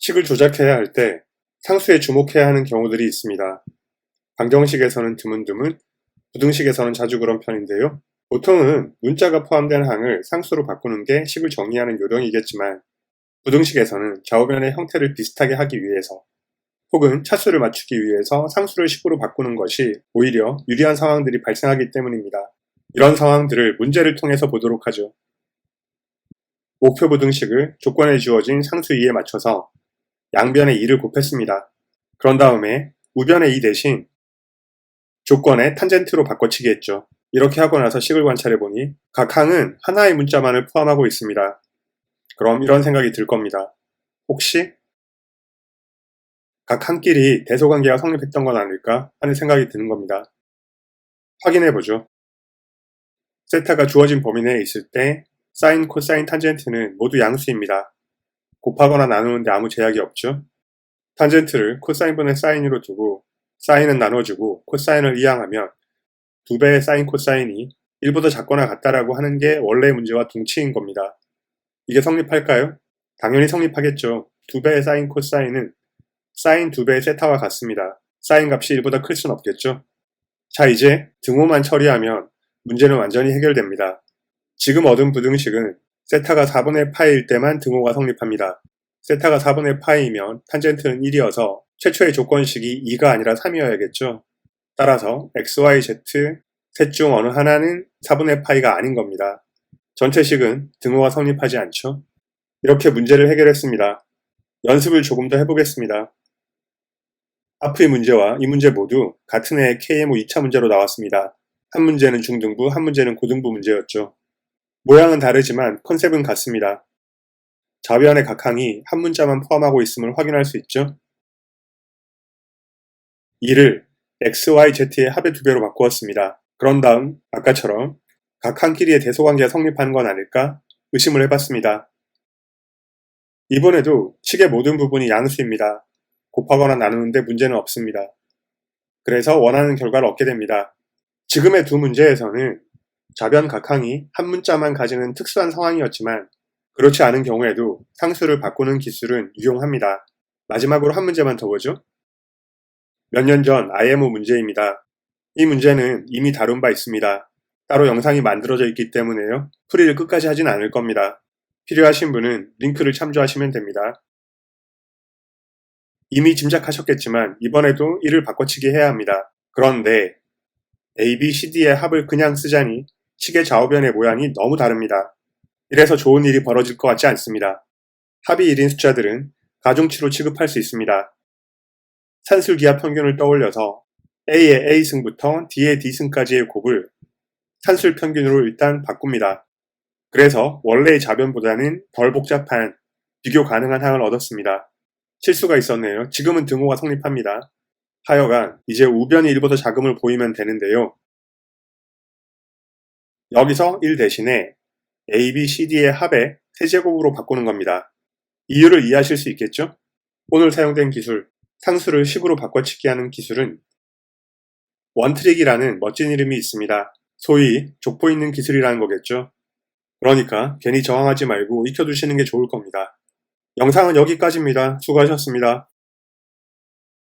식을 조작해야 할 때 상수에 주목해야 하는 경우들이 있습니다. 방정식에서는 드문드문, 부등식에서는 자주 그런 편인데요. 보통은 문자가 포함된 항을 상수로 바꾸는 게 식을 정리하는 요령이겠지만 부등식에서는 좌우변의 형태를 비슷하게 하기 위해서 혹은 차수를 맞추기 위해서 상수를 식으로 바꾸는 것이 오히려 유리한 상황들이 발생하기 때문입니다. 이런 상황들을 문제를 통해서 보도록 하죠. 목표 부등식을 조건에 주어진 상수 2에 맞춰서 양변의 2를 곱했습니다. 그런 다음에 우변의 2 대신 조건의 탄젠트로 바꿔치기 했죠. 이렇게 하고 나서 식을 관찰해 보니 각 항은 하나의 문자만을 포함하고 있습니다. 그럼 이런 생각이 들 겁니다. 혹시 각 항끼리 대소관계가 성립했던 건 아닐까 하는 생각이 드는 겁니다. 확인해 보죠. 세타가 주어진 범위 내에 있을 때 사인, 코사인, 탄젠트는 모두 양수입니다. 곱하거나 나누는데 아무 제약이 없죠. 탄젠트를 코사인분의 사인으로 두고 사인은 나눠주고 코사인을 이항하면 두 배의 사인 코사인이 1보다 작거나 같다라고 하는 게 원래 문제와 동치인 겁니다. 이게 성립할까요? 당연히 성립하겠죠. 두 배의 사인 코사인은 사인 두 배의 세타와 같습니다. 사인 값이 1보다 클 순 없겠죠. 자 이제 등호만 처리하면 문제는 완전히 해결됩니다. 지금 얻은 부등식은 세타가 4분의 파이일 때만 등호가 성립합니다. 세타가 4분의 파이면 탄젠트는 1이어서 최초의 조건식이 2가 아니라 3이어야겠죠. 따라서 x, y, z 셋 중 어느 하나는 4분의 파이가 아닌 겁니다. 전체식은 등호가 성립하지 않죠. 이렇게 문제를 해결했습니다. 연습을 조금 더 해보겠습니다. 앞의 문제와 이 문제 모두 같은 해의 KMO 2차 문제로 나왔습니다. 한 문제는 중등부, 한 문제는 고등부 문제였죠. 모양은 다르지만 컨셉은 같습니다. 좌변의 각 항이 한 문자만 포함하고 있음을 확인할 수 있죠. 이를 x, y, z의 합의 두 배로 바꾸었습니다. 그런 다음 아까처럼 각 항끼리의 대소관계가 성립하는 건 아닐까 의심을 해봤습니다. 이번에도 식의 모든 부분이 양수입니다. 곱하거나 나누는데 문제는 없습니다. 그래서 원하는 결과를 얻게 됩니다. 지금의 두 문제에서는 좌변 각항이 한 문자만 가지는 특수한 상황이었지만 그렇지 않은 경우에도 상수를 바꾸는 기술은 유용합니다. 마지막으로 한 문제만 더 보죠. 몇 년 전 IMO 문제입니다. 이 문제는 이미 다룬 바 있습니다. 따로 영상이 만들어져 있기 때문에요. 풀이를 끝까지 하진 않을 겁니다. 필요하신 분은 링크를 참조하시면 됩니다. 이미 짐작하셨겠지만 이번에도 이를 바꿔치기 해야 합니다. 그런데 A, B, C, D의 합을 그냥 쓰자니 식의 좌우변의 모양이 너무 다릅니다. 이래서 좋은 일이 벌어질 것 같지 않습니다. 합이 1인 숫자들은 가중치로 취급할 수 있습니다. 산술기하 평균을 떠올려서 A의 A승부터 D의 D승까지의 곱을 산술 평균으로 일단 바꿉니다. 그래서 원래의 좌변보다는 덜 복잡한 비교 가능한 항을 얻었습니다. 실수가 있었네요. 지금은 등호가 성립합니다. 하여간 이제 우변이 1보다 작음을 보이면 되는데요. 여기서 1 대신에 A, B, C, D의 합의 세제곱으로 바꾸는 겁니다. 이유를 이해하실 수 있겠죠? 오늘 사용된 기술, 상수를 식으로 바꿔치기 하는 기술은 원트릭이라는 멋진 이름이 있습니다. 소위 족보 있는 기술이라는 거겠죠? 그러니까 괜히 저항하지 말고 익혀두시는 게 좋을 겁니다. 영상은 여기까지입니다. 수고하셨습니다.